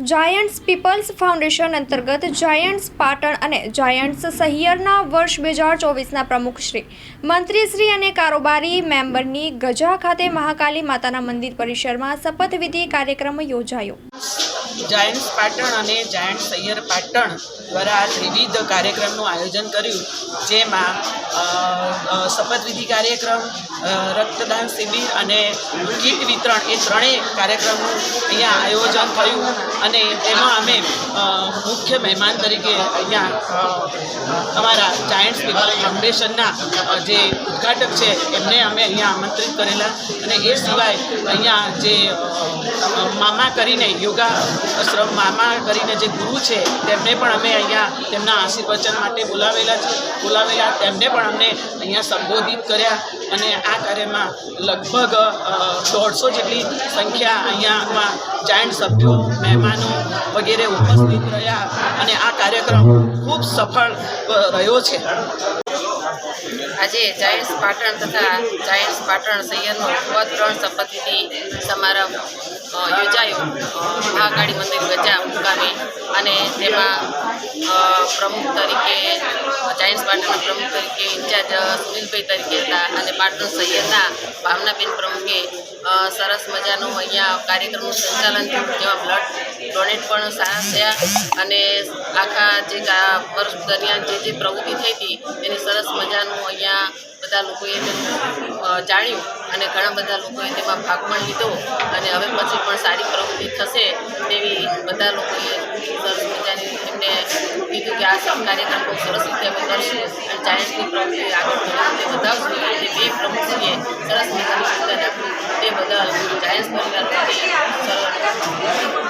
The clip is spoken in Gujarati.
જાયન્ટ્સ પીપલ્સ ફાઉન્ડેશન અંતર્ગત જાયન્ટ્સ પાટણ અને જાયન્ટ્સ સહિયરના વર્ષ બે હજાર ચોવીસના પ્રમુખશ્રી મંત્રીશ્રી અને કારોબારી મેમ્બરની ગજા ખાતે મહાકાલી માતાના મંદિર પરિસરમાં શપથવિધિ કાર્યક્રમ યોજાયો. જાયન્ટ્સ પાટણ અને જાયન્ટ સૈયર પાટણ દ્વારા ત્રિવિધ કાર્યક્રમનું આયોજન કર્યું, જેમાં શપથવિધિ કાર્યક્રમ રક્તદાન શિબિર અને કીટ વિતરણ એ ત્રણેય કાર્યક્રમનું અહીંયા આયોજન થયું અને તેમાં અમે મુખ્ય મહેમાન તરીકે અહીંયા અમારા જાયન્ટ્સ પીપલ ફાઉન્ડેશનના જે ઉદ્ઘાટક છે, એમને અમે અહીંયા આમંત્રિત કરેલા. અને એ સિવાય અહીંયા જે મામા કરીને યોગા આશ્રમ મામા કરીને જે ગુરુ છે, તેમને પણ અમે અહીંયા તેમના આશીર્વચન માટે બોલાવેલા છે, બોલાવેલા. તેમને પણ અમને અહીંયા સંબોધિત કર્યા અને આ કાર્યમાં લગભગ દોઢસો જેટલી સંખ્યા અહીંયામાં જાયન્ટ સભ્યો, મહેમાનો વગેરે ઉપસ્થિત રહ્યા અને આ કાર્યક્રમ ખૂબ સફળ રહ્યો છે. આજે જાયન્ટ્સ પાટણ તથા જાયન્ટ્સ પાટણ સૈયદનો ત્રણ શપથવિધિ સમારંભ યોજાયો. મહાકાળી મંદિર ગજા મુકામે અને તેમાં પ્રમુખ તરીકે, જાયન્ટ્સ પાર્ટીના પ્રમુખ તરીકે ઇન્ચાર્જ સુનિલભાઈ તરીકે હતા અને પાટણ સૈયદના ભાવનાબેન પ્રમુખે સરસ મજાનું અહીંયા કાર્યક્રમનું સંચાલન થયું, જેમાં બ્લડ ડોનેટ પણ સારા થયા અને આખા જે વર્ષ દરમિયાન જે જે પ્રવૃત્તિ થઈ હતી એની સરસ મજાનું અહીંયા બધા લોકોએ જાણ્યું અને ઘણા બધા લોકોએ તેમાં ભાગ પણ લીધો અને હવે પછી પણ સારી પ્રવૃત્તિ થશે તેવી બધા લોકોએ સરસ મજાની એમને કીધું કે આ સરકારે કાર્યક્રમ બહુ સરસ રીતે અમે કરશું. અને જાયન્ટની પ્રવૃત્તિ આગળ